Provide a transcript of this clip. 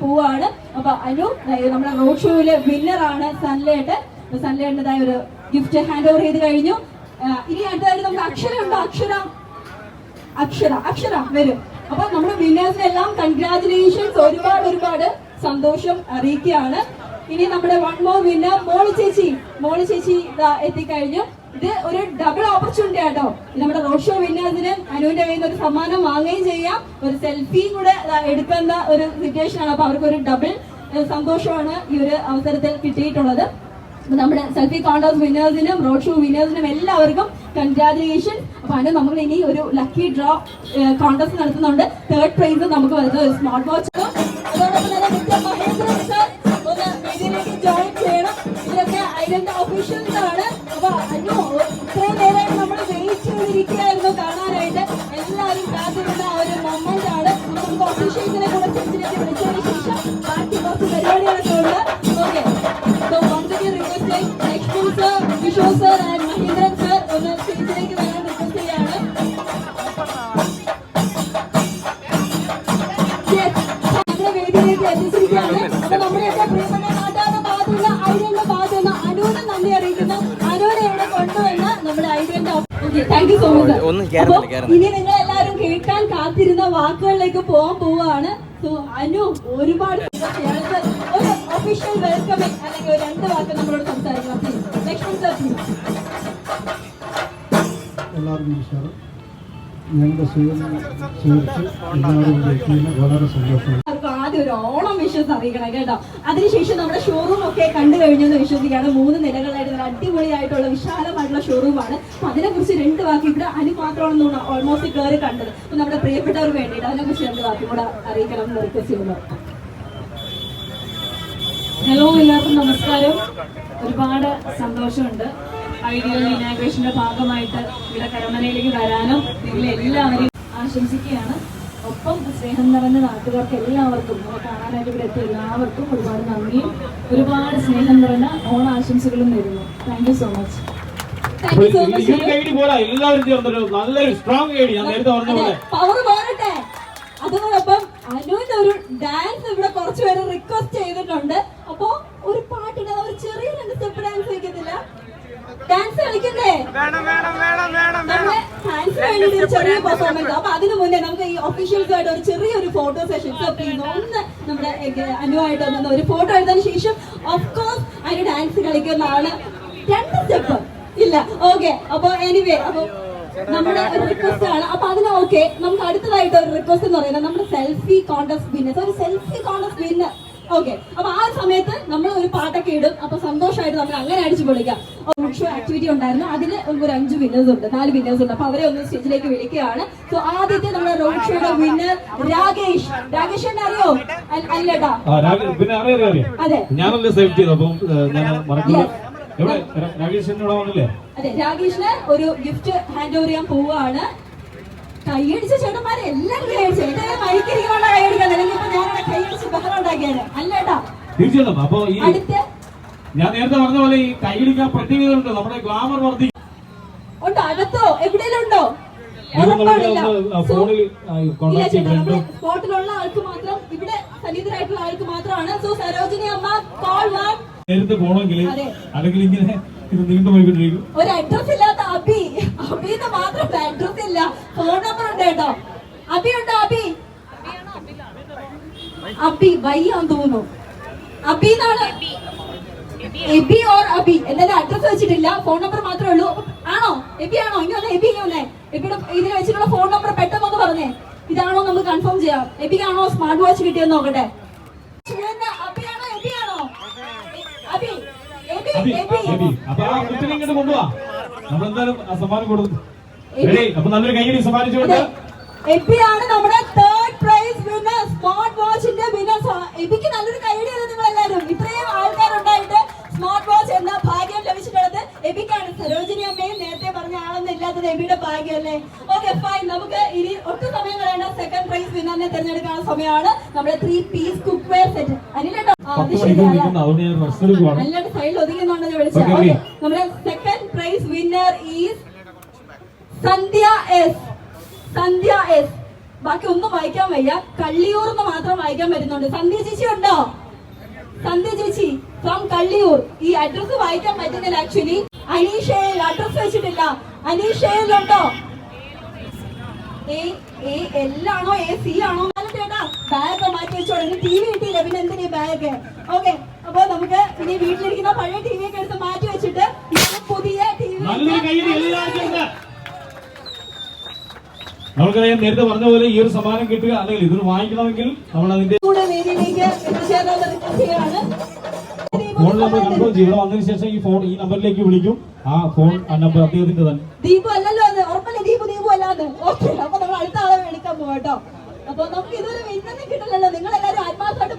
പോവാണ്. അപ്പൊ അനു നമ്മുടെ റോഡ് ഷോയിലെ ആണ് സൺലേട്ട് സൺലേട്ടിന്റെതായ ഒരു ഗിഫ്റ്റ് ഹാൻഡ് ഓവർ ചെയ്ത് കഴിഞ്ഞു. ഇനി അടുത്തതായിട്ട് നമുക്ക് അക്ഷര ഉണ്ടോ? അക്ഷര? അക്ഷര അക്ഷര വരും. അപ്പൊ നമ്മുടെ വിന്നേഴ്സിനെല്ലാം കൺഗ്രാചുലേഷൻസ് ഒരുപാട് ഒരുപാട് സന്തോഷം അറിയിക്കുകയാണ്. ഇനി നമ്മുടെ വൺ മോർ വിന്നർ മോളി ചേച്ചി. മോളി ചേച്ചി എത്തിക്കഴിഞ്ഞു. ഇത് ഒരു ഡബിൾ ഓപ്പർച്യൂണിറ്റി ആട്ടോ. നമ്മുടെ റോഡ് ഷോ വിന്നേഴ്സിന് അനുവിന്റെ കയ്യിൽ നിന്ന് ഒരു സമ്മാനം വാങ്ങുകയും ചെയ്യാം. ഒരു സെൽഫിയും കൂടെ എടുക്കുന്ന ഒരു സിറ്റുവേഷൻ ആണ്. അപ്പൊ അവർക്ക് ഒരു ഡബിൾ സന്തോഷമാണ് ഈ ഒരു അവസരത്തിൽ കിട്ടിയിട്ടുള്ളത്. നമ്മുടെ സെൽഫി കോൺടസ്റ്റ് വിന്നേഴ്സിനും റോഡ് ഷോ വിന്നേഴ്സിനും എല്ലാവർക്കും കൺഗ്രാജുലേഷൻ അപ്പൊ അതിന് നമ്മൾ ഇനി ഒരു ലക്കി ഡ്രോ കോണ്ടസ്റ്റ് നടത്തുന്നുണ്ട്. തേർഡ് പ്രൈസ് നമുക്ക് വരുന്നത് ഒരു സ്മാർട്ട് വാച്ച് ഇതിലൊക്കെ ഒഫീഷ്യൽ ആണ് അപ്പൊ അനു ഇത്രയും നേരം നമ്മൾ വെയിറ്റ് ചെയ്തിരിക്കുകയായിരുന്നു കാണാനായിട്ട്. എല്ലാവരും കാത്തിരുന്ന ആ ഒരു മൊമെന്റ് ആണ്. നമുക്ക് ഒഫീഷ്യൽസിനെ കൂടെ സ്റ്റേജിലേക്ക് വിളിച്ചതിന് ശേഷം ബാക്കി കുറച്ച് പരിപാടികളൊക്കെ ഉണ്ട് ഓക്കെ റിക്വസ്റ്റ് അപ്പൊ നമ്മുടെയൊക്കെ താങ്ക് യു സോ മച്ച്. ഇനി നിങ്ങൾ എല്ലാവരും കേൾക്കാൻ കാത്തിരുന്ന വാക്കുകളിലേക്ക് പോകാൻ പോവാണ് സോ അനു ഒരുപാട് ഒരു ഒഫീഷ്യൽ വെൽക്കമിങ് അല്ലെങ്കിൽ ഒരു രണ്ട് വാക്ക് നമ്മളോട് സംസാരിക്കണം പ്ലീസ് ലക്ഷ്മൺ സർ പ്ലീസ് എല്ലാവർക്കും നമസ്കാരം. ഞങ്ങളുടെ സുഹൃത്ത് സുഹൃത്ത് എല്ലാവരും വളരെ സന്തോഷമാണ് അവർക്ക് ആദ്യം ഒരു ഓണം വിശ്വസ് അറിയിക്കണം കേട്ടോ. അതിനുശേഷം നമ്മുടെ ഷോറൂം ഒക്കെ കണ്ടു കഴിഞ്ഞെന്ന് വിശ്വസിക്കുകയാണ് മൂന്ന് നിലകളായിട്ട് നല്ല അടിപൊളിയായിട്ടുള്ള വിശാലമായിട്ടുള്ള ഷോറൂമാണ് അപ്പൊ അതിനെ കുറിച്ച് രണ്ട് വാക്ക് ഇവിടെ അനു തോന്നുന്നു. ഓൾമോസ്റ്റ് കയറി കണ്ടത്. അപ്പൊ നമ്മുടെ പ്രിയപ്പെട്ടവർക്ക് വേണ്ടിയിട്ട് അതിനെ കുറിച്ച് രണ്ട് വാക്കും കൂടെ അറിയിക്കണം എന്ന് റിക്വസ്റ്റ് ചെയ്യുന്നു. ഹലോ എല്ലാവർക്കും നമസ്കാരം. ഒരുപാട് സന്തോഷമുണ്ട്. ഐഡിയൽ ഇനാഗ്രേഷന്റെ ഭാഗമായിട്ട് ഇവിടെ കരമനയിലേക്ക് വരാനും നിങ്ങളെല്ലാവരെയും ആശംസിക്കുകയാണ്. ഒപ്പം സ്നേഹം നിറഞ്ഞ നാട്ടുകാർക്ക് എല്ലാവർക്കും നമ്മളെ കാണാനായിട്ട് ഇവിടെ എത്തിയ എല്ലാവർക്കും ഒരുപാട് നന്ദിയും ഒരുപാട് സ്നേഹം നിറഞ്ഞ ഓണാശംസകളും നേരുന്നു. Thank you so much so much ഒരു ഗൈഡ് പോലെ എല്ലാവരും ചേർന്നൊരു നല്ലൊരു സ്ട്രോങ് ഗൈഡ് ഞാൻ നേരത്തെ പറഞ്ഞ പോലെ. പവർ പോരട്ടെ അതോടൊപ്പം അനുവിന്റെ ഒരു ഡാൻസ് ഇവിടെ കുറച്ച് പേര് റിക്വസ്റ്റ് ചെയ്തിട്ടുണ്ട്. അപ്പൊ ഒരു പാട്ടിന് ഒരു ചെറിയ രണ്ട് സ്റ്റെപ്പ് ഡാൻസ് കളിക്കത്തില്ല. ഡാൻസ് കളിക്കണ്ടേ? ഫാൻസ് വേണ്ടിയിട്ട് ഒരു ചെറിയ പെർഫോമൻസ് അപ്പൊ അതിനു മുന്നേ നമുക്ക് ഈ ഒഫീഷ്യൽസുമായിട്ട് ഒരു ചെറിയൊരു ഫോട്ടോ സെഷൻ പ്ലീസ് ഒന്ന് നമ്മുടെ അനുവായിട്ട് ഒന്ന് ഒരു ഫോട്ടോ എടുത്തതിന് ശേഷം ഓഫ് കോഴ്സ് അതിന് ഡാൻസ് കളിക്കുന്നതാണ് രണ്ട് സ്റ്റെപ്പ് ഇല്ല ഓക്കെ അപ്പൊ എനിവേ അപ്പൊ നമ്മുടെ ഒരു റിക്വസ്റ്റ് ആണ്. അപ്പൊ അതിന് ഓക്കെ നമുക്ക് അടുത്തതായിട്ട് ഒരു റിക്വസ്റ്റ് എന്ന് പറയുന്നത് നമ്മുടെ സെൽഫി കോൺടസ്റ്റ് വിന്നർ ഒരു സെൽഫി കോൺടസ്റ്റ് വിന്നർ ഓക്കെ അപ്പൊ ആ സമയത്ത് നമ്മൾ ഒരു പാട്ടൊക്കെ ഇടും. അപ്പൊ സന്തോഷമായിട്ട് നമ്മൾ അങ്ങനെ അടിച്ചു പൊളിക്കാം. ഷോ ആക്ടിവിറ്റി ഉണ്ടായിരുന്നു. അതിൽ ഒരു അഞ്ച് വിന്നേഴ്സ് ഉണ്ട്. നാല് വിന്നേഴ്സ് ഉണ്ട്. അപ്പൊ അവരെ ഒന്ന് സ്റ്റേജിലേക്ക് വിളിക്കുകയാണ്. സോ ആദ്യത്തെ നമ്മുടെ റോഡ് ഷോയുടെ വിന്നർ രാകേഷ്. രാകേഷ് എന്നെ അറിയോ? അല്ല- അല്ലേട്ടാ ഞാനല്ലേ സെലക്ട് അതെ രാകേഷിന് ഒരു ഗിഫ്റ്റ് ഹാൻഡ് ഓവർ ചെയ്യാൻ പോവുകയാണ്. കൈയടിച്ച ചേട്ടന്മാരെ എല്ലാം കൈയടിച്ചു എന്റെ മൈക്കിരിക്കണോണ്ട കൈയടിക്കാൻ. അല്ലെങ്കിൽ ഇപ്പൊ ഞാൻ കൈയടിച്ച് ബഹളം ഉണ്ടാക്കിയാണ് അല്ലേട്ടാ തീർച്ചയായിട്ടും. അപ്പൊ ഈ അടുത്ത് ഞാൻ നേരത്തെ പറഞ്ഞ പോലെ ഈ കൈയടിക്കാൻ പ്രത്യേകത ഉണ്ട് നമ്മുടെ ഗ്ലാമർ വർദ്ധി ഉണ്ടോ? അകത്തോ? എവിടെയെങ്കിലും ഉണ്ടോ? സ്പോട്ടിലുള്ള ആൾക്ക് മാത്രം ഇവിടെ സന്നിധരായിട്ടുള്ള ആൾക്ക് മാത്രമാണ്. സോ സരോജിനി അമ്മ കോൾ നേരത്തെ പോകണമെങ്കിൽ. അല്ലെങ്കിൽ ഇങ്ങനെ ഇത് നീണ്ടു പോയിക്കൊണ്ടിരിക്കും ഒരു അഡ്രസ് അബിന്ന് മാത്രം അഡ്രസ് ഇല്ല. ഫോൺ നമ്പർ ഉണ്ട് കേട്ടോ. അബി ഉണ്ടോ അബി അബി വയ്യാന്ന് തോന്നുന്നു. അബി എന്നാണ്? എബി ഓർ അബി എന്തായാലും അഡ്രസ് വെച്ചിട്ടില്ല. ഫോൺ നമ്പർ മാത്രമേ ഉള്ളൂ. ആണോ? എബി ആണോ? ഇനി എബി ഇങ്ങനെ എബിയുടെ ഇതിൽ വെച്ചിട്ടുള്ള ഫോൺ നമ്പർ പെട്ടെന്ന് ഒന്ന് പറഞ്ഞേ. ഇതാണോ നമുക്ക് കൺഫേം ചെയ്യാം. എബിക്കാണോ സ്മാർട്ട് വാച്ച് കിട്ടിയെന്ന് നോക്കട്ടെ. അബിയാണോ എബിയാണോ അബി എബി എബി. അപ്പൊ ആ കുട്ടിനെ ഇങ്ങോട്ട് നമ്മളെന്തായാലും സമ്മാനം കൊടുക്കും അപ്പൊ നല്ലൊരു കൈയടി സമ്മാനിച്ചുകൊണ്ട് എബിയാണ് നമ്മുടെ തേർഡ് പ്രൈസ് വിന്നർ സ്മാർട്ട് വാച്ചിന്റെ വിന്നർ എബിക്ക് നല്ലൊരു കൈഡി നിങ്ങൾ എല്ലാവരും ഇത്രയും ആൾക്കാരുണ്ടായിട്ട് സ്മാർട്ട് വാച്ച് എന്ന ഭാഗ്യം ലഭിച്ചിട്ടുള്ളത്? എബിക്കാണ് സരോജിനി അമ്മയും നേരത്തെ പറഞ്ഞ ആളൊന്നും ഇല്ലാത്തത് എബിയുടെ ഭാഗ്യം അല്ലേ ഓക്കെ ഫൈൻ നമുക്ക് ഇനി ഒട്ടും സമയം കളയേണ്ട. സെക്കൻഡ് പ്രൈസ് വിന്നറിനെ തിരഞ്ഞെടുക്കാനുള്ള സമയമാണ്. നമ്മുടെ three piece cookware set അനിലേട്ടോ ആ, അത് പത്ത് മണിക്കൂർ ശരിയാണ് നിൽക്കുന്നു അതുകൊണ്ട് ഞാൻ റെസ്റ്റ് നല്ലൊരു സൈഡിൽ ഒതുങ്ങുന്നുണ്ടെന്ന് okay. നമ്മുടെ prize winner is Sandhya S Sandhya S ബാക്കി ഒന്നും വായിക്കാൻ വയ്യ. കള്ളിയൂർ എന്ന് മാത്രം വായിക്കാൻ പറ്റുന്നുണ്ട്. സന്ധ്യ ചേച്ചി ഉണ്ടോ? സന്ധ്യ ചേച്ചി ഫ്രം കള്ളിയൂർ. ഈ അഡ്രസ് വായിക്കാൻ പറ്റുന്നില്ല ആക്ച്വലി അനീഷയിൽ അഡ്രസ് വെച്ചിട്ടില്ല. അനീഷയിലുണ്ടോ? എ എ എല്ലാണോ എ സി ആണോ? ചേട്ടാ ബാഗ് മാറ്റി വെച്ചോളൂ. ടി വി കിട്ടിയില്ല. പിന്നെ എന്തിനാ ബാഗ് ഓക്കെ അപ്പൊ നമുക്ക് ഇനി വീട്ടിലിരിക്കുന്ന പഴയ ടി വി ഒക്കെ എടുത്ത് മാറ്റി നല്ലൊരു കയ്യിൽ എല്ലാവർക്കും. നമുക്കറിയാം നേരത്തെ പറഞ്ഞ പോലെ ഈ ഒരു സമ്മാനം കിട്ടുക അല്ലെങ്കിൽ ഇത് വാങ്ങിക്കണമെങ്കിൽ നമ്മൾ അതിന്റെ ഫോൺ നമ്പർ ചെയ്യും ഇവിടെ വന്നതിന് ശേഷം ഈ ഫോൺ ഈ നമ്പറിലേക്ക് വിളിക്കും. ആ ഫോൺ ആ നമ്പർ അദ്ദേഹത്തിന്റെ തന്നെ. ദീപു അല്ലല്ലോ അത്. ഉറപ്പല്ലേ? ദീപു ദീപു അല്ലാതെ. ഓക്കെ അപ്പൊ നമ്മൾ അടുത്ത ആളെ മേടിക്കാൻ പോകട്ടോ അപ്പൊ നമുക്ക് ഇതൊരു വിന്നൊന്നും കിട്ടില്ലല്ലോ നിങ്ങൾ എല്ലാവരും ആത്മാർത്ഥമായിട്ട്